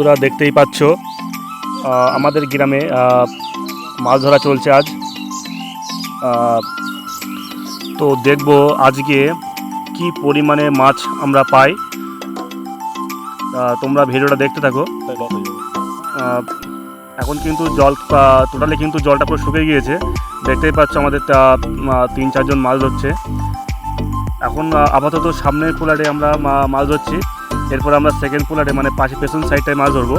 বন্ধুরা দেখতেই পাচ্ছ। আমাদের গ্রামে মাছ ধরা চলছে আজ। তো দেখব আজকে কি পরিমাণে মাছ আমরা পাই। তোমরা ভিডিওটা দেখতে থাকো। এখন কিন্তু জল টোটালি কিন্তু জলটা পুরো শুকিয়ে গিয়েছে। দেখতেই পাচ্ছ আমাদের তিন চারজন মাছ ধরছে। এখন আপাতত সামনের পোলারে আমরা মাছ ধরছি। এরপর আমরা সেকেন্ড পোলারে মানে পাশে পেছন সাইডটায় মাছ ধরবো।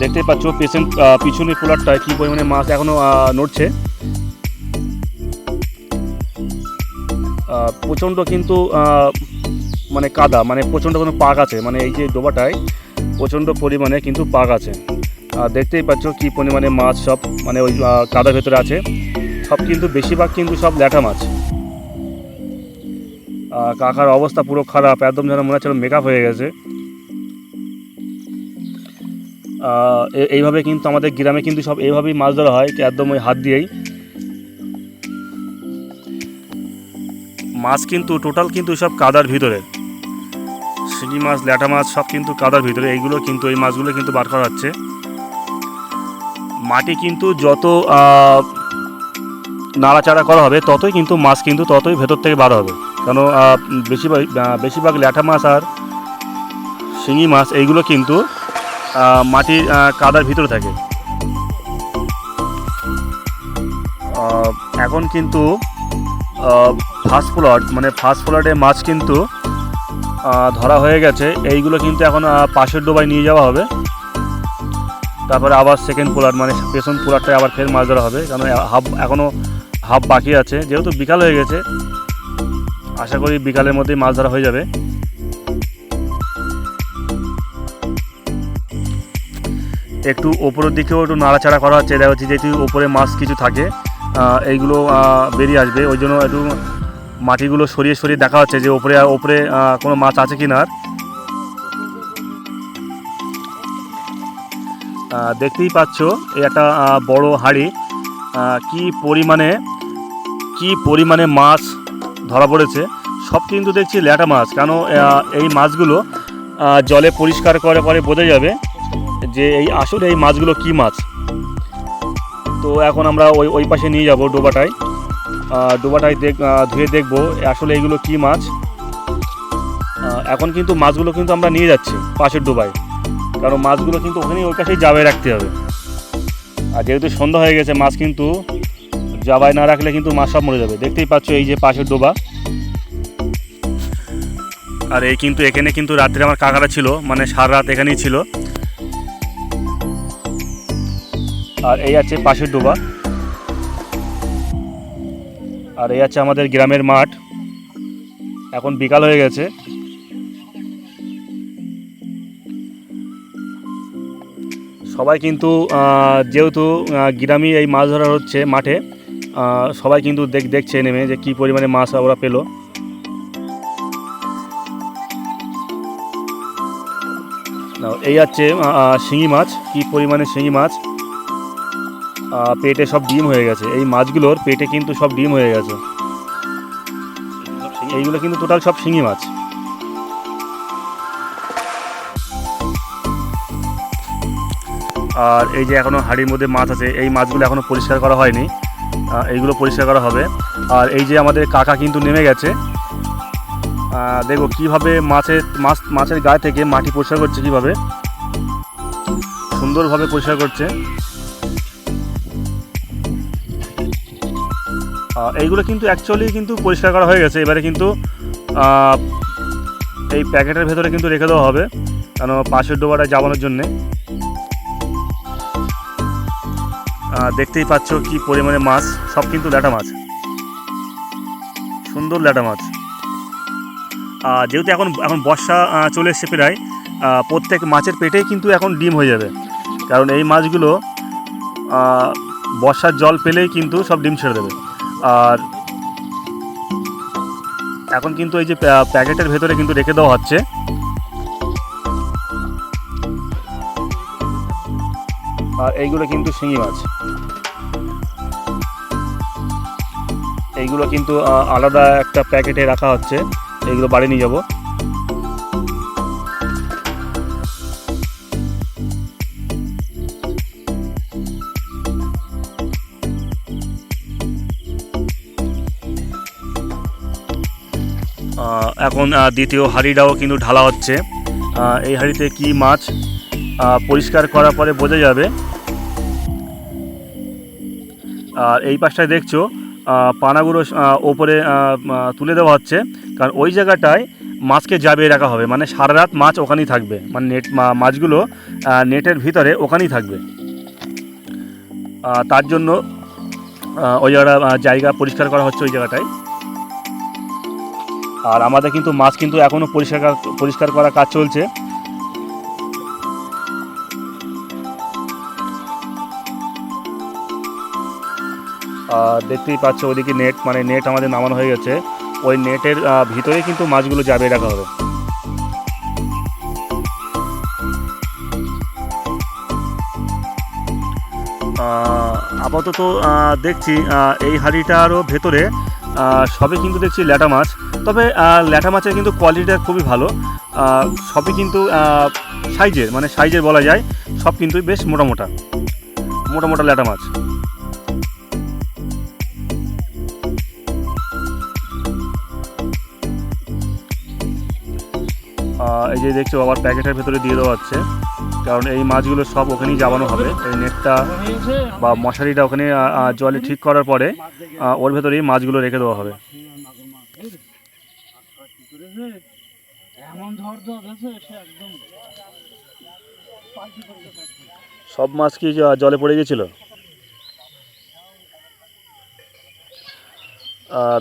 দেখতেই পাচ্ছ, পেছন পিছনের পোলারটায় কী পরিমাণে মাছ এখনও নড়ছে। প্রচণ্ড কিন্তু মানে কাদা মানে প্রচণ্ড কোনো পাক আছে। মানে এই যে ডোবাটায়, প্রচণ্ড পরিমাণে কিন্তু পাক আছে। আর দেখতেই পাচ্ছ কী পরিমাণে মাছ সব মানে ওই কাদার ভেতরে আছে। সব কিন্তু, বেশিরভাগ কিন্তু সব ল্যাটা মাছ। কাকার অবস্থা পুরো খারাপ, একদম যেন মনে হচ্ছে মেকআপ হয়ে গেছে। এইভাবে কিন্তু আমাদের গ্রামে কিন্তু সব এইভাবেই মাছ ধরা হয়, একদম ওই হাত দিয়েই। মাছ কিন্তু টোটাল কিন্তু সব কাদার ভিতরে। শিঙি মাছ, ল্যাটা মাছ সব কিন্তু কাদার ভিতরে, এইগুলো কিন্তু, এই মাছগুলো কিন্তু বার করা হচ্ছে। মাটি কিন্তু যত নাড়াচাড়া করা হবে, ততই কিন্তু মাছ কিন্তু ততই ভেতর থেকে বার হবে। কেন বেশিরভাগ বেশিরভাগ ল্যাঠা মাছ আর শিঙি মাছ, এইগুলো কিন্তু মাটির কাদার ভিতরে থাকে। এখন কিন্তু ফাস্ট ফ্লড মানে ফাস্ট ফ্লডে মাছ কিন্তু ধরা হয়ে গেছে। এইগুলো কিন্তু এখন পাশের ডোবায় নিয়ে যাওয়া হবে। তারপরে আবার সেকেন্ড পোলার মানে পেছন পোলারটায় আবার ফের মাছ ধরা হবে। কারণ হাফ এখনও হাফ বাকি আছে। যেহেতু বিকাল হয়ে গেছে আশা করি বিকালের মধ্যেই মাছ ধরা হয়ে যাবে একটু ওপরের দিকেও একটু নাড়াচাড়া করা হচ্ছে, দেখা হচ্ছে যেহেতু ওপরে মাছ কিছু থাকে এইগুলো বেরিয়ে আসবে, ওই জন্য একটু মাটিগুলো সরিয়ে সরিয়ে দেখা হচ্ছে যে ওপরে ওপরে কোনো মাছ আছে কি না। দেখতেই পাচ্ছ, এই একটা বড় হাড়ি কি পরিমাণে কি পরিমাণে মাছ ধরা পড়েছে। সব কিন্তু দেখছি ল্যাটা মাছ, কেন এই মাছগুলো জলে পরিষ্কার করে পরে বোঝা যাবে যে এই আসলে এই মাছগুলো কি মাছ। তো এখন আমরা ওই ওই পাশে নিয়ে যাব ডোবাটায়। ডোবাটায় দেখ ধুয়ে দেখব আসলে এইগুলো কি মাছ। এখন কিন্তু মাছগুলো কিন্তু আমরা নিয়ে যাচ্ছি পাশের ডোবায়। কারণ মাছগুলো কিন্তু ওখানেই ওই কাছেই জাবায় রাখতে হবে। আর যেহেতু সন্ধ্যা হয়ে গেছে, মাছ কিন্তু জাবায় না রাখলে কিন্তু মাছ সব মরে যাবে। দেখতেই পাচ্ছ এই যে পাশের ডোবা। আর এই কিন্তু এখানে কিন্তু রাত্রে আমার কাকারা ছিল মানে সারা রাত এখানেই ছিল। আর এই আছে পাশের ডোবা। আর এই আছে আমাদের গ্রামের মাঠ। এখন বিকাল হয়ে গেছে। সবাই কিন্তু যেহেতু গ্রামে এই মাছ ধরা হচ্ছে মাঠে সবাই কিন্তু দেখ দেখছে নেমে যে কী পরিমাণে মাছ ওরা পেল। এই আহ, শিঙি মাছ কী পরিমাণে শিঙি মাছ। পেটে সব ডিম হয়ে গেছে। এই মাছগুলোর পেটে কিন্তু সব ডিম হয়ে গেছে। এইগুলো কিন্তু টোটাল সব শিঙি মাছ। আর এই যে এখনও হাড়ির মধ্যে মাছ আছে এই মাছগুলো এখনও পরিষ্কার করা হয়নি। এইগুলো পরিষ্কার করা হবে। আর এই যে আমাদের কাকা কিন্তু নেমে গেছে। দেখো কীভাবে মাছের, মাছ, মাছের গায়ে থেকে মাটি পরিষ্কার করছে কীভাবে। সুন্দরভাবে পরিষ্কার করছে। এইগুলো কিন্তু অ্যাকচুয়ালি কিন্তু পরিষ্কার করা হয়ে গেছে। এবারে কিন্তু এই প্যাকেটের ভেতরে কিন্তু রেখে দেওয়া হবে। কেন, পাশের ডোবাটা যাবানোর জন্যে। দেখতেই পাচ্ছ কি পরিমাণে মাছ সব কিন্তু ল্যাটা মাছ। সুন্দর ল্যাটা মাছ। আহ, যেহেতু এখন এখন বর্ষা চলে এসছে প্রায় প্রত্যেক মাছের পেটেই কিন্তু এখন ডিম হয়ে যাবে। কারণ এই মাছগুলো বর্ষার জল পেলেই কিন্তু সব ডিম ছেড়ে দেবে। আর এখন কিন্তু এই যে প্যা- প্যাকেটের ভেতরে কিন্তু রেখে দেওয়া হচ্ছে। আর এইগুলো কিন্তু শিঙি মাছ। এইগুলো কিন্তু আলাদা একটা প্যাকেটে রাখা হচ্ছে। এইগুলো বাড়ি নিয়ে যাব। এখন দ্বিতীয় হাঁড়িটাও কিন্তু ঢালা হচ্ছে। এই হাঁড়িতে কি মাছ পরিষ্কার করার পরে বোঝা যাবে। আর এই পাশটায় দেখছ পানাগুলো ওপরে তুলে দেওয়া হচ্ছে। কারণ ওই জায়গাটায় মাছকে জাবিয়ে রাখা হবে। মানে সারা রাত মাছ ওখানেই থাকবে। মানে নেট মাছগুলো নেটের ভিতরে ওখানেই থাকবে। তার জন্য ওই জায়গাটা জায়গা পরিষ্কার করা হচ্ছে ওই জায়গাটায়। আর আমাদের কিন্তু মাছ কিন্তু এখনও পরিষ্কার পরিষ্কার করার কাজ চলছে। দেখতেই পাচ্ছ ওইদিকে নেট মানে নেট আমাদের নামানো হয়ে গেছে। ওই নেটের ভিতরে কিন্তু মাছগুলো যাবে রাখা হবে। আপাতত দেখছি এই হাঁড়িটারও ভেতরে আহ, সবে কিন্তু দেখছি ল্যাটা মাছ। তবে ল্যাটা মাছের কিন্তু কোয়ালিটিটা খুবই ভালো। সবই কিন্তু সাইজের মানে সাইজের বলা যায় সব কিন্তু বেশ মোটা মোটা। মোটা মোটা ল্যাটা মাছ। এই যে দেখছ, আবার প্যাকেটের ভেতরে দিয়ে দেওয়া হচ্ছে। কারণ এই মাছগুলো সব ওখানেই যাবানো হবে। এই নেটটা বা মশারিটা ওখানে জলে ঠিক করার পরে ওর ভেতরেই মাছগুলো রেখে দেওয়া হবে। সব মাছ কি জলে পড়ে গেছিল?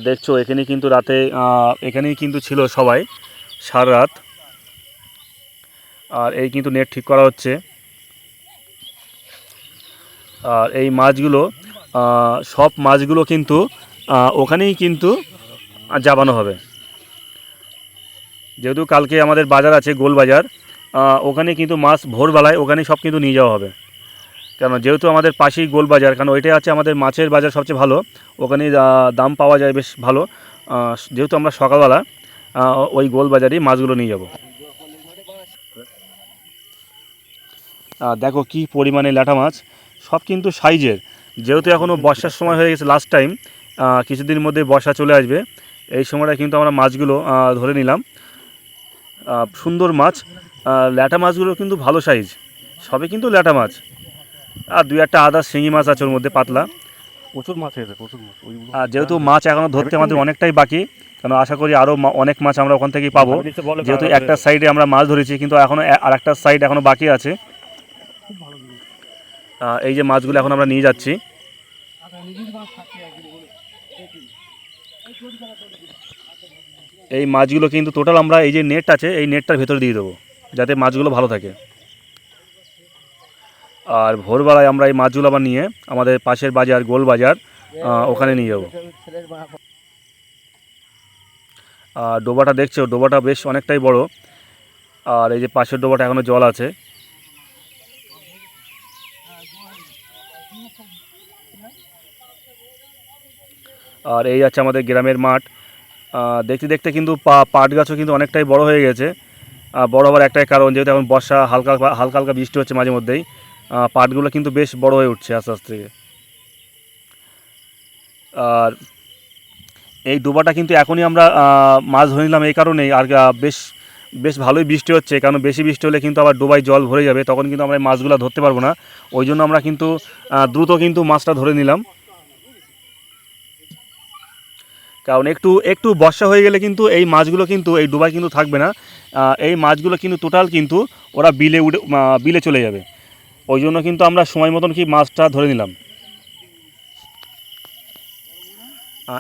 দেখছ, এখানে কিন্তু রাতে এখানেই কিন্তু ছিল সবাই, সারা রাত। আর এই কিন্তু নেট ঠিক করা হচ্ছে। আর এই মাছগুলো সব মাছগুলো কিন্তু ওখানেই কিন্তু যাবানো হবে। যেহেতু কালকে আমাদের বাজার আছে গোল বাজার ওখানে কিন্তু মাছ ভোরবেলায় ওখানে সব কিন্তু নিয়ে যাওয়া হবে। কেন যেহেতু আমাদের পাশেই গোল বাজার, কারণ ওইটাই আছে আমাদের মাছের বাজার সবচেয়ে ভালো ওখানে দাম পাওয়া যায় বেশ ভালো। যেহেতু আমরা সকালবেলা ওই গোল বাজারেই মাছগুলো নিয়ে যাব। দেখো কি পরিমাণে ল্যাটা মাছ। সব কিন্তু সাইজের। যেহেতু এখনও বর্ষার সময় হয়ে গেছে লাস্ট টাইম কিছুদিনের মধ্যে বর্ষা চলে আসবে। এই সময়টা কিন্তু আমরা মাছগুলো ধরে নিলাম। সুন্দর মাছ। ল্যাটা মাছগুলো কিন্তু ভালো সাইজ সবে কিন্তু ল্যাটা মাছ। আর দুই একটা আদা শিঙি মাছ আছে ওর মধ্যে পাতলা। প্রচুর মাছ হয়েছে প্রচুর মাছ। আর যেহেতু মাছ এখনও ধরতে আমাদের অনেকটাই বাকি কারণ আশা করি আরও অনেক মাছ আমরা ওখান থেকেই পাবো। যেহেতু একটা সাইডে আমরা মাছ ধরেছি কিন্তু এখনও আর একটা সাইড এখনও বাকি আছে। এই যে মাছগুলো এখন আমরা নিয়ে যাচ্ছি। এই মাছগুলো কিন্তু টোটাল আমরা এই যে নেট আছে, এই নেটটার ভেতরে দিয়ে দেবো, যাতে মাছগুলো ভালো থাকে। আর ভোরবেলায় আমরা এই মাছগুলো আবার নিয়ে আমাদের পাশের বাজার, গোল বাজার ওখানে নিয়ে যাব। আর ডোবাটা দেখছ, ডোবাটা বেশ অনেকটাই বড়। আর এই যে পাশের ডোবাটা এখনও জল আছে। আর এই আছে আমাদের গ্রামের মাঠ। দেখতে দেখতে কিন্তু পা, পাট গাছও কিন্তু অনেকটাই বড় হয়ে গেছে। বড় হওয়ার একটাই কারণ, যেহেতু এখন বর্ষা, হালকা হালকা হালকা বৃষ্টি হচ্ছে মাঝে মধ্যেই পাটগুলো কিন্তু বেশ বড় হয়ে উঠছে আস্তে আস্তে আর এই ডোবাটা কিন্তু এখনই আমরা মাছ ধরে নিলাম এই কারণেই, আর বেশ বেশ ভালোই বৃষ্টি হচ্ছে, কারণ বেশি বৃষ্টি হলে কিন্তু আবার ডোবায় জল ভরে যাবে, তখন কিন্তু আমরা মাছগুলো ধরতে পারব না। ওই জন্য আমরা কিন্তু দ্রুত কিন্তু মাছটা ধরে নিলাম। কারণ একটু একটু বর্ষা হয়ে গেলে কিন্তু এই মাছগুলো কিন্তু, এই ডোবায় কিন্তু থাকবে না। এই মাছগুলো কিন্তু টোটাল কিন্তু ওরা বিলে উঠে বিলে চলে যাবে। ওই জন্য কিন্তু আমরা সময় মতন কি মাছটা ধরে নিলাম।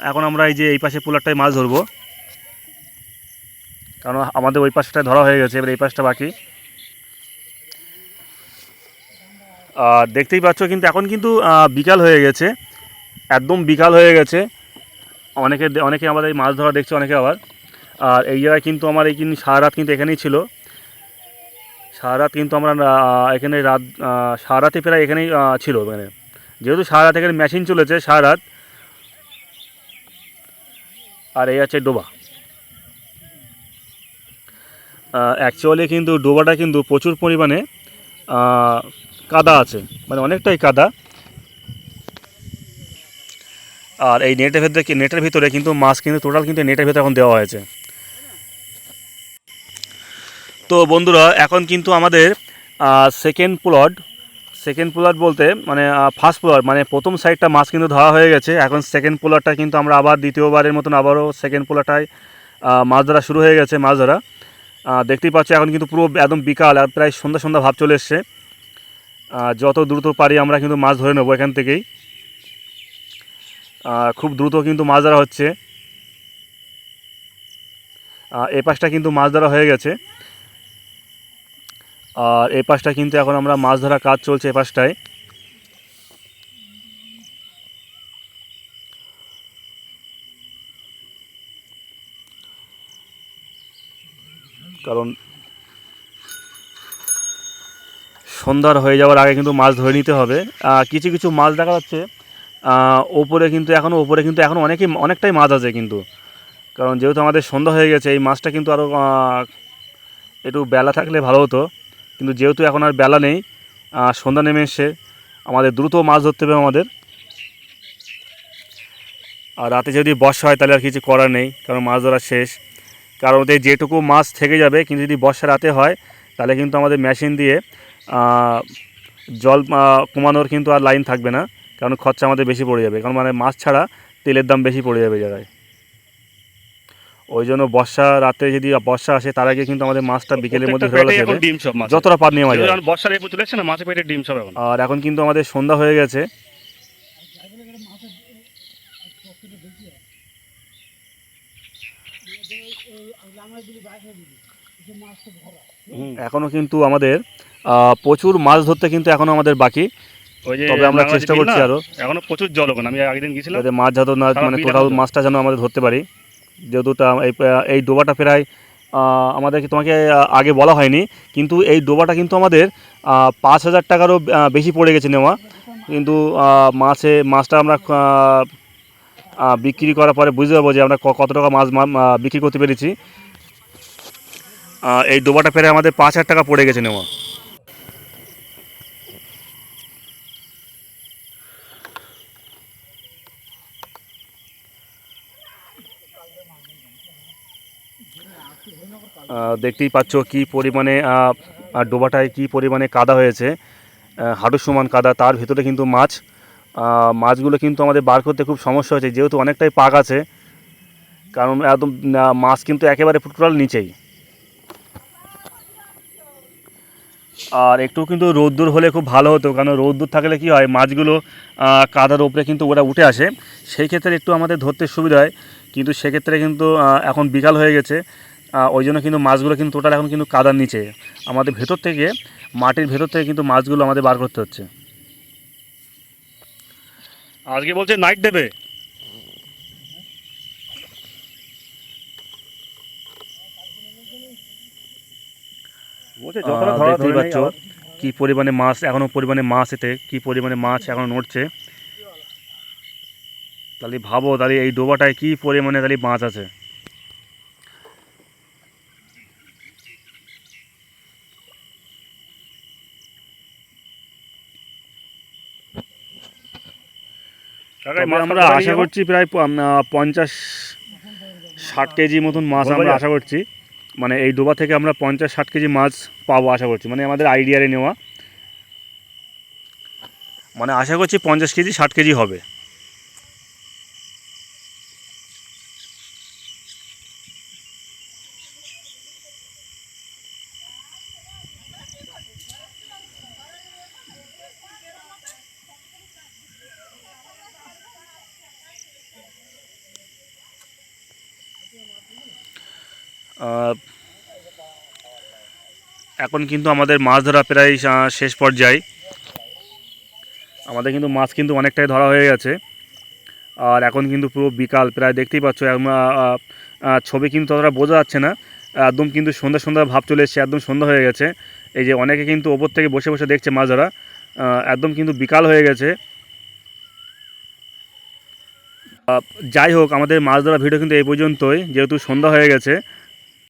এখন আমরা এই যে এই পাশে পোলারটায় মাছ ধরবো। কারণ আমাদের ওই পাশটায় ধরা হয়ে গেছে, এবার এই পাশটা বাকি। দেখতেই পাচ্ছ কিন্তু এখন কিন্তু বিকাল হয়ে গেছে। একদম বিকাল হয়ে গেছে। অনেকে অনেকে আমাদের এই মাছ ধরা দেখছে, অনেকে আবার। আর এই জায়গায় কিন্তু আমার এই কিন্তু সারা রাত কিন্তু এখানেই ছিল। সারা রাত কিন্তু আমরা এখানে রাত সারা রাতে প্রায় এখানেই ছিল মানে যেহেতু সারা রাত এখানে মেশিন চলেছে, সারা রাত। আর এই আছে ডোবা। অ্যাকচুয়ালি কিন্তু ডোবাটা কিন্তু প্রচুর পরিমাণে কাদা আছে। মানে অনেকটাই কাদা। আর এই নেটের ভেতরে নেটের ভিতরে কিন্তু মাছ কিন্তু টোটাল কিন্তু নেটের ভেতরে এখন দেওয়া হয়েছে। তো বন্ধুরা, এখন কিন্তু আমাদের সেকেন্ড প্লট সেকেন্ড প্লট বলতে মানে ফার্স্ট প্লট মানে প্রথম সাইডটা মাছ কিন্তু ধরা হয়ে গেছে। এখন সেকেন্ড প্লটটা কিন্তু আমরা আবার দ্বিতীয়বারের মতন আবারও সেকেন্ড প্লটটায় মাছ ধরা শুরু হয়ে গেছে, মাছ ধরা। দেখতেই পাচ্ছ, এখন কিন্তু পুরো একদম বিকাল প্রায় সন্ধ্যা সন্ধ্যা ভাব চলে এসছে। যত দ্রুত পারি আমরা কিন্তু মাছ ধরে নেব এখান থেকেই। খুব দ্রুত কিন্তু মাছ ধরা হচ্ছে। এই পাশটা কিন্তু মাছ ধরা হয়ে গেছে। আর এই পাশটা কিন্তু এখন আমরা মাছ ধরা কাজ চলছে এই পাশটায়। কারণ সন্ধ্যার হয়ে যাওয়ার আগে কিন্তু মাছ ধরে নিতে হবে। কিছু কিছু মাছ দেখা যাচ্ছে। ওপরে কিন্তু এখনও ওপরে কিন্তু এখনও অনেকই, অনেকটাই মাছ আছে কিন্তু। কারণ যেহেতু আমাদের সন্ধ্যা হয়ে গেছে, এই মাছটা কিন্তু আরও একটু বেলা থাকলে ভালো হতো। কিন্তু যেহেতু এখন আর বেলা নেই সন্ধ্যা নেমে এসছে, আমাদের দ্রুত মাছ ধরতে হবে আমাদের। আর রাতে যদি বর্ষা হয়, তাহলে আর কিছু করার নেই, কারণ মাছ ধরা শেষ। কারণ ওতে যেটুকু মাছ থেকে যাবে, কিন্তু যদি বর্ষা রাতে হয়, তাহলে কিন্তু আমাদের মেশিন দিয়ে জল কমানোর কিন্তু আর লাইন থাকবে না। কারণ খরচা আমাদের বেশি পড়ে যাবে। কারণ মানে মাছ ছাড়া তেলের দাম বেশি পড়ে যাবে জায়গায় ওই জন্য বর্ষা রাতে যদি বর্ষা আসে তার আগে কিন্তু আমাদের মাছটা বিকেলের মধ্যে ধরে পেটে ফেলা এখন যাবে ডিম সব মাছ। যতটা পার নেওয়া যায় বর্ষার চলে না মাছের পেটে ডিম সব এখন। আর এখন কিন্তু আমাদের সন্ধ্যা হয়ে গেছে। এখনও কিন্তু আমাদের আহ, প্রচুর মাছ ধরতে কিন্তু এখনও আমাদের বাকি। তবে আমরা চেষ্টা করছি আরও। এখনও প্রচুর জল ওখানে। আমি আগের দিন গেছিলাম মাছ যাতে না মানে এখন- মাছটা যেন আমাদের ধরতে পারি। যেহেতু এই ডোবাটা প্রায় আহ, আমাদেরকে তোমাকে আগে বলা হয়নি কিন্তু এই ডোবাটা কিন্তু আমাদের পাঁচ হাজার টাকারও বেশি পড়ে গেছে নেওয়া। কিন্তু মাছে মাছটা আমরা বিক্রি করার পরে বুঝতে পারব যে আমরা কত টাকা মাছ বিক্রি করতে পেরেছি। এই ডোবাটা প্রায় আমাদের পাঁচ হাজার টাকা পড়ে গেছে নেওয়া। দেখতেই পাচ্ছ কি পরিমাণে ডোবাটায় কি পরিমাণে কাদা হয়েছে। হাঁটু সমান কাদা, তার ভিতরে কিন্তু মাছ। মাছগুলো কিন্তু আমাদের বার করতে খুব সমস্যা হয়েছে, যেহেতু অনেকটাই পাক আছে, কারণ একদম মাছ কিন্তু একেবারে টোটাল নিচেই। আর একটু কিন্তু রোদ্দুর হলে খুব ভালো হতো, কারণ রোদ্দুর থাকলে কি হয়, মাছগুলো কাদার ওপরে কিন্তু ওরা উঠে আসে। সেই ক্ষেত্রে একটু আমাদের ধরতে সুবিধা হয়, কিন্তু সেক্ষেত্রে কিন্তু এখন বিকাল হয়ে গেছে। ওই জন্য কিন্তু মাছগুলো কিন্তু টোটাল এখন কিন্তু কাদার নিচে। আমাদের ভেতর থেকে মাটির ভেতর থেকে কিন্তু মাছগুলো আমাদের বার করতে হচ্ছে। আজকে বলছে নাইট দেবে। দেখতেই পাচ্ছ কি পরিমাণে মাছ এখনও পরিমাণে মাছ এতে কি পরিমাণে মাছ এখনও নড়ছে। তাহলে ভাবো তাহলে এই ডোবাটায় কি পরিমাণে তাহলে মাছ আছে কাকা, এই তবে মাছ আমরা আশা করছি প্রায় পঞ্চাশ ষাট কেজি মতন মাছ আমরা আশা করছি। মানে এই ডোবা থেকে আমরা পঞ্চাশ ষাট কেজি মাছ পাবো আশা করছি। মানে আমাদের আইডিয়ারে নেওয়া। মানে আশা করছি পঞ্চাশ কেজি ষাট কেজি হবে। এখন কিন্তু আমাদের মাছ ধরা প্রায় শেষ পর্যায়ে। আমাদের কিন্তু মাছ কিন্তু অনেকটাই ধরা হয়ে গেছে। আর এখন কিন্তু পুরো বিকাল প্রায় দেখতেই পাচ্ছ ছবি কিন্তু ততটা বোঝা যাচ্ছে না। একদম কিন্তু সন্ধ্যা সন্ধ্যা ভাব চলে এসছে, একদম সন্ধ্যা হয়ে গেছে। এই যে অনেকে কিন্তু ওপর থেকে বসে বসে দেখছে মাছ ধরা একদম কিন্তু বিকাল হয়ে গেছে। যাই হোক, আমাদের মাছ ধরা ভিডিও কিন্তু এই পর্যন্তই, যেহেতু সন্ধ্যা হয়ে গেছে।